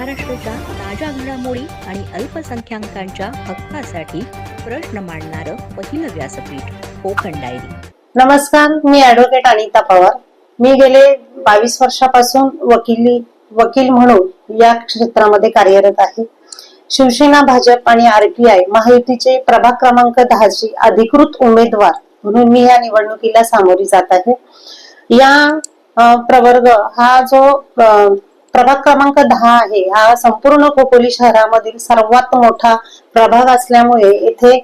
महाराष्ट्राच्या ताज्या घडामोडी आणि अल्पसंख्याकांच्या हक्कासाठी प्रश्न मांडणारं पहिलं व्यासपीठ कोकण डायरी. नमस्कार मी ऍडव्होकेट अनिता पवार. मी गेले बावीस वर्षापासून वकिली वकील म्हणून या क्षेत्रामध्ये कार्यरत आहे. शिवसेना भाजप आणि आरपीआय महायुतीचे प्रभाग क्रमांक दहाची अधिकृत उमेदवार म्हणून मी या निवडणुकीला सामोरी जात आहे. या प्रवर्ग हा जो प्रभाग क्रमांक दहा आहे. हा संपूर्ण खोपोली शहरामधील सर्वात मोठा प्रभाग असल्यामुळे येथे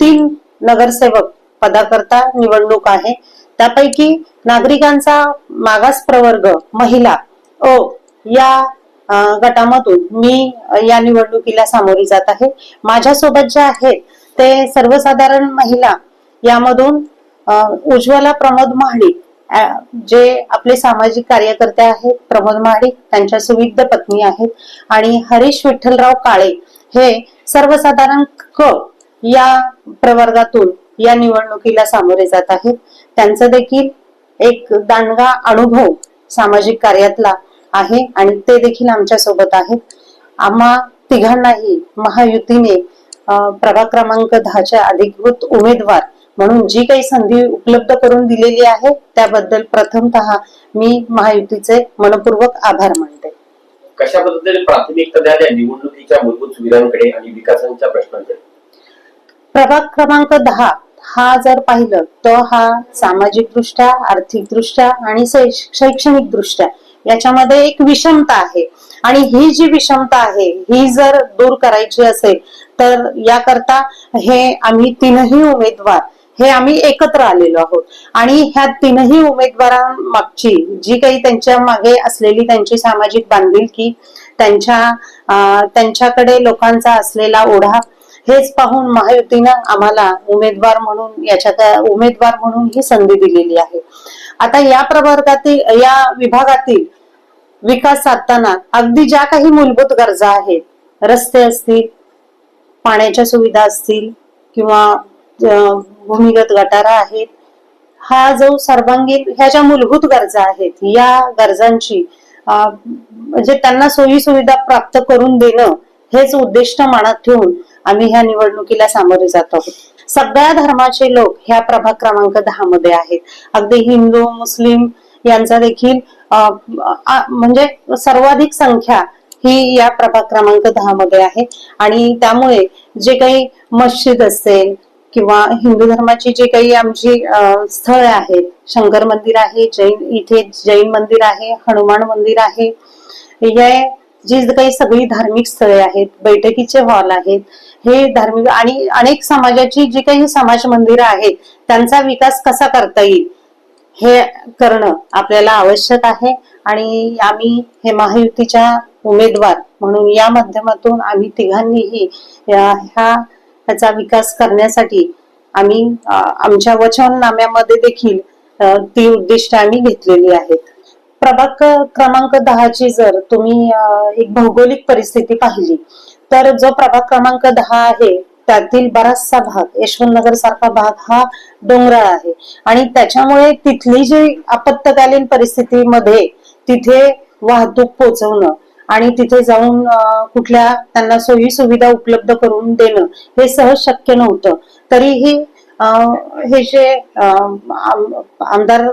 तीन नगरसेवक पदाकरता निवडणूक आहे. त्यापैकी नागरिकांचा मागास प्रवर्ग महिला ओ या गटामधून मी या निवडणुकीला सामोरी जात आहे. माझ्यासोबत जे आहेत ते सर्वसाधारण महिला. यामधून उज्ज्वला प्रमोद महाडिक जे आपले सामाजिक कार्यकर्ते आहेत प्रमोद महाडिक त्यांच्या सुविध पत्नी आहेत आणि हरीश विठ्ठलराव काळे हे सर्वसाधारण क या प्रवर्गातून या निवडणुकीला सामोरे जात आहेत. त्यांचं देखील एक दांडगा अनुभव सामाजिक कार्यातला आहे आणि ते देखील आमच्यासोबत आहेत. आम्हा तिघांनाही महायुतीने प्रभाग क्रमांक दहाच्या अधिकृत उमेदवार म्हणून जी काही संधी उपलब्ध करून दिलेली आहे त्याबद्दल प्रथमतः मी महायुतीचे मनपूर्वक आभार मानते. कशा पद्धतीने प्राथमिकता निवडणुकीच्या मूलभूत सुविधांकडे आणि विकासांच्या प्रश्नांकडे? प्रभाग क्रमांक दहा हा जर पाहिलं तर हा सामाजिक दृष्ट्या आर्थिक दृष्ट्या आणि शैक्षणिक दृष्ट्या याच्यामध्ये एक विषमता आहे. आणि ही जी विषमता आहे ही जर दूर करायची असेल तर याकरता हे आम्ही तीनही उमेदवार हे आम्ही एकत्र आलेलो आहोत. आणि ह्या तीनही उमेदवारांमागची जी काही त्यांच्या मागे असलेली त्यांची सामाजिक बांधिलकी त्यांच्या त्यांच्याकडे लोकांचा असलेला ओढा हेच पाहून महायुतीनं आम्हाला उमेदवार म्हणून याच्या उमेदवार म्हणून ही संधी दिलेली आहे. आता या प्रवर्गातील या विभागातील विकास साधताना अगदी ज्या काही मूलभूत गरजा आहेत रस्ते असतील पाण्याच्या सुविधा असतील किंवा भूमिगत गटारा आहेत. हा जो सर्वांगीण ह्या ज्या मूलभूत गरजा आहेत या गरजांची अं, म्हणजे त्यांना सोयी सुविधा प्राप्त करून देणं हेच उद्दिष्ट मनात ठेवून आम्ही ह्या निवडणुकीला सामोरे जात आहोत. सगळ्या धर्माचे लोक ह्या प्रभाग क्रमांक दहा मध्ये आहेत. अगदी हिंदू मुस्लिम यांचा देखील अं, म्हणजे सर्वाधिक संख्या ही या प्रभाग क्रमांक दहा मध्ये आहे. आणि त्यामुळे जे काही मस्जिद असेल किंवा हिंदू धर्माची जे काही आमची स्थळे स्थळ आहेत शंकर मंदिर आहे जैन इथे जैन मंदिर आहे हनुमान मंदिर आहे हे जी काही सगळी धार्मिक स्थळे आहेत बैठकीचे हॉल आहेत हे धार्मिक आणि अनेक समाजाची जी काही समाज मंदिरं आहेत त्यांचा विकास कसा करता येईल हे करणं आपल्याला आवश्यक आहे. आणि आम्ही हे महायुतीच्या उमेदवार म्हणून या माध्यमातून आम्ही तिघांनीही ह्या ह्याचा विकास करण्यासाठी आम्ही आमच्या आमच्या वचननाम्यामध्ये देखील ती उद्दिष्ट आम्ही घेतलेली आहेत. प्रभाग क्रमांक दहाची जर तुम्ही एक भौगोलिक परिस्थिती पाहिली तर जो प्रभाग क्रमांक दहा आहे त्यातील बराचसा भाग यशवंतनगर सारखा भाग हा डोंगराळ आहे. आणि त्याच्यामुळे तिथली जी आपत्कालीन परिस्थितीमध्ये तिथे वाहतूक पोहोचवणं आणि तिथे जाऊन कुठल्या त्यांना सोयी सुविधा उपलब्ध करून देणं हे सहज शक्य नव्हतं. तरीही हे जे आमदार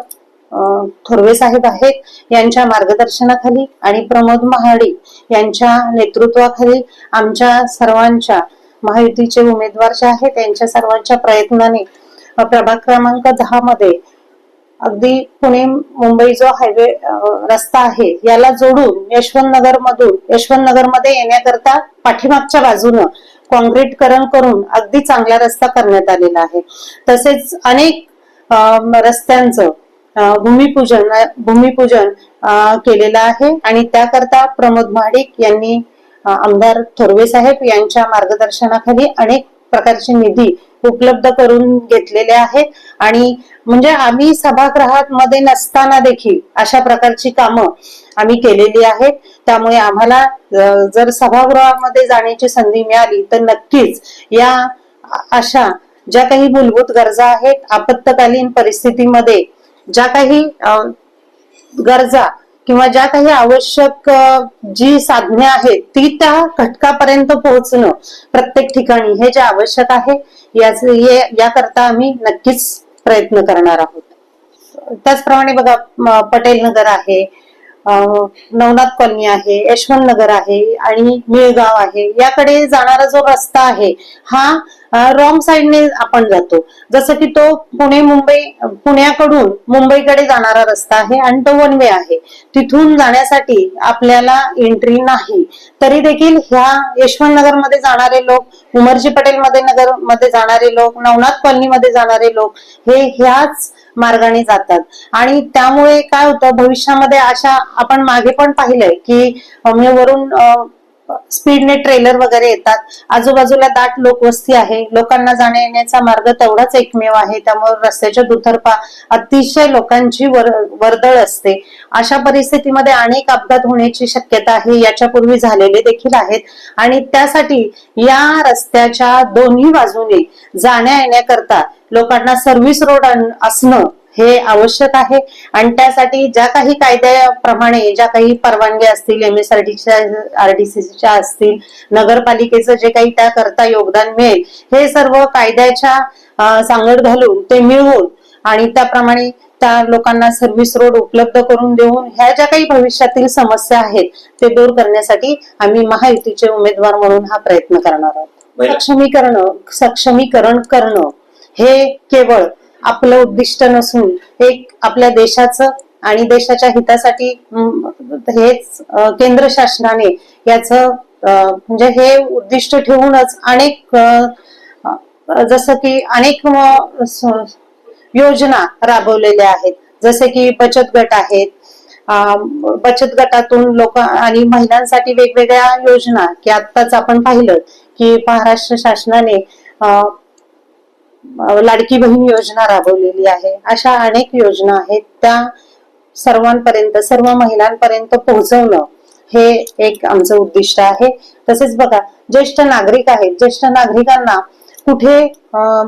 अं, थोरवे साहेब आहेत यांच्या मार्गदर्शनाखाली आणि प्रमोद महाडिक यांच्या नेतृत्वाखाली आमच्या सर्वांच्या महायुतीचे उमेदवार जे आहेत त्यांच्या सर्वांच्या प्रयत्नाने प्रभाग क्रमांक दहा मध्ये अगदी पुणे मुंबई जो हायवे रस्ता आहे याला जोडून यशवंत नगर मधून यशवंत नगरमध्ये येण्याकरता पाठीमागच्या बाजूनं कॉन्क्रीटकरण करून अगदी चांगला रस्ता करण्यात आलेला आहे. तसेच अनेक रस्त्यांचं भूमिपूजन भूमिपूजन केलेलं आहे. आणि त्याकरता प्रमोद महाडिक यांनी आमदार थोरवे साहेब यांच्या मार्गदर्शनाखाली अनेक प्रकारचे निधी उपलब्ध करून घेतलेले आहेत. आणि म्हणजे आम्ही सभागृहामध्ये नसताना देखील अशा प्रकारची कामं आम्ही केलेली आहेत. त्यामुळे आम्हाला जर सभागृहामध्ये जाण्याची संधी मिळाली तर नक्कीच या अशा ज्या काही मूलभूत गरजा आहेत आपत्कालीन परिस्थितीमध्ये ज्या काही गरजा किंवा ज्या काही आवश्यक जी साधने आहेत ती त्या घटकापर्यंत पोहोचणं प्रत्येक ठिकाणी हे जे आवश्यक आहे याच याकरता आम्ही नक्कीच प्रयत्न करणार आहोत. त्याचप्रमाणे बघा पटेल नगर आहे नवनाथ कॉलनी आहे यशवंत नगर आहे आणि मिळगाव आहे. याकडे जाणारा जो रस्ता आहे हा रॉंग साईडने आपण जातो. जसं की तो पुणे मुंबई पुण्याकडून मुंबईकडे जाणारा रस्ता आहे आणि तो वन वे आहे. तिथून जाण्यासाठी आपल्याला एंट्री नाही. तरी देखील ह्या यशवंत नगरमध्ये जाणारे लोक उमरजी पटेल मध्ये नगरमध्ये जाणारे लोक नवनाथ कॉलनी मध्ये जाणारे लोक हे ह्याच मार्गाने जातात. आणि त्यामुळे काय होतं भविष्यामध्ये अशा आपण मागे पण पाहिलंय की मी म्हणजे वरून स्पीडने ट्रेलर वगैरे येतात. आजूबाजूला दाट लोकवस्ती आहे. लोकांना जाण्या येण्याचा मार्ग तेवढाच एकमेव आहे. त्यामुळे रस्त्याच्या दुतर्फा अतिशय लोकांची वर वर्दळ असते. अशा परिस्थितीमध्ये अनेक अपघात होण्याची शक्यता आहे. याच्यापूर्वी झालेले देखील आहेत. आणि त्यासाठी या रस्त्याच्या दोन्ही बाजूने जाण्या येण्याकरता लोकांना सर्व्हिस रोड असणं हे आवश्यक आहे. आणि त्यासाठी ज्या काही कायद्याप्रमाणे ज्या काही परवानग्या असतील एम एस आर आरडीसीच्या असतील नगरपालिकेचं जे काही त्याकरता योगदान मिळेल हे सर्व कायद्याच्या सांगड घालून ते मिळवून आणि त्याप्रमाणे त्या लोकांना सर्व्हिस रोड उपलब्ध करून देऊन ह्या ज्या काही भविष्यातील समस्या आहेत ते दूर करण्यासाठी आम्ही महायुतीचे उमेदवार म्हणून हा प्रयत्न करणार आहोत. सक्षमीकरण सक्षमीकरण करणं हे केवळ आपलं उद्दिष्ट नसून एक आपल्या देशाचं आणि देशाच्या हितासाठी हेच केंद्र शासनाने याचं अं, म्हणजे हे उद्दिष्ट ठेवूनच अनेक जसं की अनेक योजना राबवलेल्या आहेत. जसे की बचत गट आहेत. बचत गटातून लोक आणि महिलांसाठी वेगवेगळ्या योजना की आत्ताच आपण पाहिलं की महाराष्ट्र शासनाने लाडकी बहीण योजना राबवलेली आहे. अशा अनेक योजना आहेत. त्या सर्वांपर्यंत सर्व महिलांपर्यंत पोहोचवणं हे एक आमचं उद्दिष्ट आहे. तसेच बघा ज्येष्ठ नागरिक आहेत. ज्येष्ठ नागरिकांना कुठे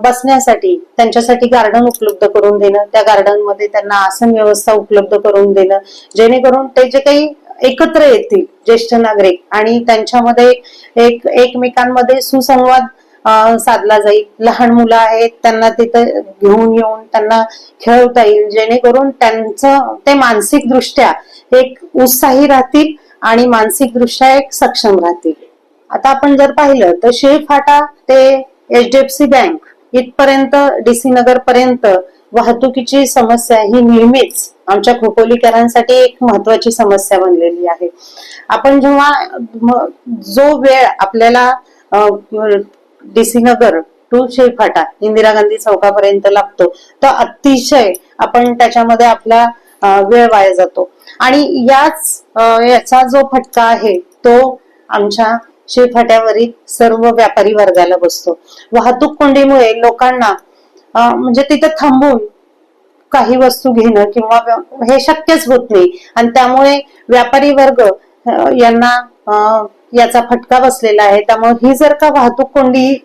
बसण्यासाठी त्यांच्यासाठी गार्डन उपलब्ध करून देणं त्या गार्डनमध्ये त्यांना आसन व्यवस्था उपलब्ध करून देणं जेणेकरून ते जे काही एकत्र येतील ज्येष्ठ नागरिक आणि त्यांच्यामध्ये एक एकमेकांमध्ये सुसंवाद साधला जाईल. लहान मुलं आहेत त्यांना तिथं घेऊन येऊन त्यांना खेळवता येईल. जेणेकरून त्यांचं ते मानसिक दृष्ट्या एक उत्साही राहतील आणि मानसिक दृष्ट्या एक सक्षम राहतील. आता आपण जर पाहिलं तर शिळफाटा ते एचडीएफसी बँक इथपर्यंत डीसी नगर पर्यंत वाहतुकीची समस्या ही नेहमीच आमच्या खोपोलीकरांसाठी एक महत्वाची समस्या बनलेली आहे. आपण जेव्हा जो वेळ आपल्याला डिसीनगर टू शिळफाटा इंदिरा गांधी चौकापर्यंत लागतो. तर अतिशय आपण त्याच्यामध्ये आपला वेळ वाया जातो. आणि याच याचा जो फटका आहे तो आमच्या शिळफाट्यावरील सर्व व्यापारी वर्गाला बसतो. वाहतूक कोंडीमुळे लोकांना म्हणजे तिथे थांबून काही वस्तू घेणं किंवा हे शक्यच होत नाही. आणि त्यामुळे व्यापारी वर्ग यांना अं, याचा फटका बसलेला आहे. त्यामुळे ही जर का वाहतूक कोंडी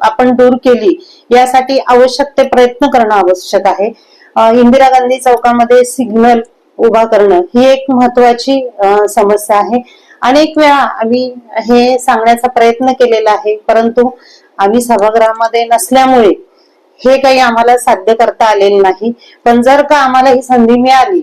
आपण दूर केली यासाठी आवश्यक ते प्रयत्न करणं आवश्यक आहे. इंदिरा गांधी चौकामध्ये सिग्नल उभा करणं ही एक महत्वाची समस्या आहे. अनेक वेळा आम्ही हे सांगण्याचा प्रयत्न केलेला आहे परंतु आम्ही सभागृहामध्ये नसल्यामुळे हे काही आम्हाला साध्य करता आलेलं नाही. पण जर का आम्हाला ही संधी मिळाली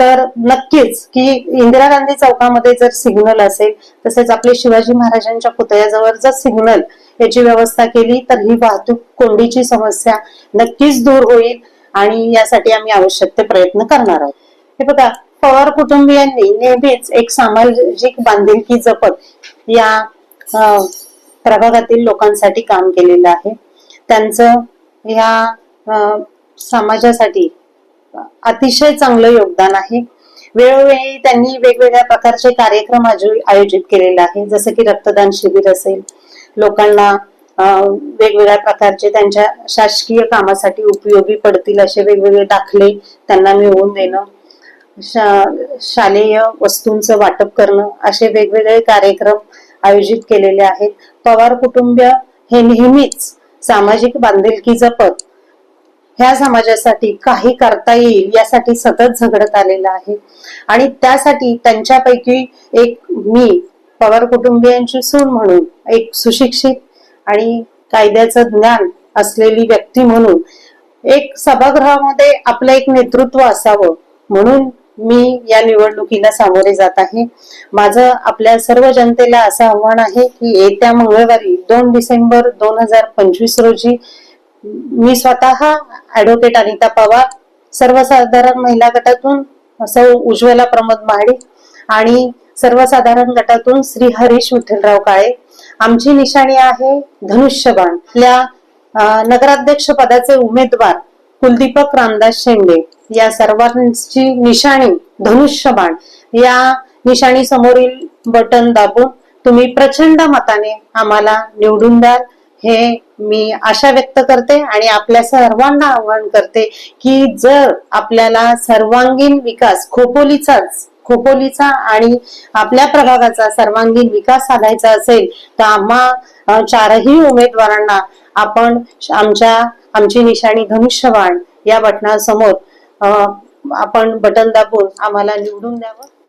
तर नक्कीच की इंदिरा गांधी चौकामध्ये जर सिग्नल असेल तसेच आपले शिवाजी महाराजांच्या पुतळ्याजवळ जर सिग्नल याची व्यवस्था केली तर ही वाहतूक कोंडीची समस्या नक्कीच दूर होईल आणि यासाठी आम्ही आवश्यक ते प्रयत्न करणार आहोत. हे बघा पवार कुटुंबियांनी नेहमीच एक सामाजिक बांधिलकी जपत या प्रभागातील लोकांसाठी काम केलेलं आहे. त्यांचं या समाजासाठी अतिशय चांगलं योगदान आहे. वेळोवेळी त्यांनी वेगवेगळ्या प्रकारचे कार्यक्रम आयोजित केलेले आहे जसं की रक्तदान शिबिर असेल लोकांना वेगवेगळ्या प्रकारचे त्यांच्या शासकीय कामासाठी उपयोगी पडतील असे वेगवेगळे दाखले त्यांना मिळवून देणं शा- शालेय वस्तूंचं वाटप करणं असे वेगवेगळे कार्यक्रम आयोजित केलेले आहेत. पवार कुटुंब हे नेहमीच सामाजिक बांधिलकी जपत ह्या समाजासाठी काही करता येईल यासाठी सतत झगडत आलेला आहे. आणि त्यासाठी त्यांच्यापैकी एक मी पवार कुटुंबियांची सून म्हणून एक सुशिक्षित आणि कायद्याचं ज्ञान असलेली व्यक्ती म्हणून एक सभागृहामध्ये आपलं एक नेतृत्व असावं म्हणून मी या निवडणुकीला सामोरे जात आहे. माझं आपल्या सर्व जनतेला असं आव्हान आहे की येत्या मंगळवारी दोन डिसेंबर दोन हजार पंचवीस रोजी मी स्वतः ऍडव्होकेट अनिता पवार सर्वसाधारण महिला गटातून सौ उज्ज्वला प्रमोद महाडिक आणि सर्वसाधारण गटातून श्री हरीश विठ्ठलराव काळे. आमची निशाणी आहे धनुष्यबाण. आपल्या नगराध्यक्ष पदाचे उमेदवार कुलदीपक रामदास शेंडे. या सर्वांची निशाणी धनुष्यबाण. या निशाणी समोरील बटन दाबून तुम्ही प्रचंड मताने आम्हाला निवडून द्याल. हे मी आशा व्यक्त करते आणि आपल्या सर्वांना आवाहन करते की जर आपल्याला सर्वांगीण विकास खोपोलीचाच खोपोलीचा आणि आपल्या प्रभागाचा सर्वांगीण विकास साधायचा असेल तर आम्हा चारही उमेदवारांना आपण आमच्या आमची निशाणी धनुष्यबाण या बटनासमोर आपण बटन दाबून आम्हाला निवडून द्यावं.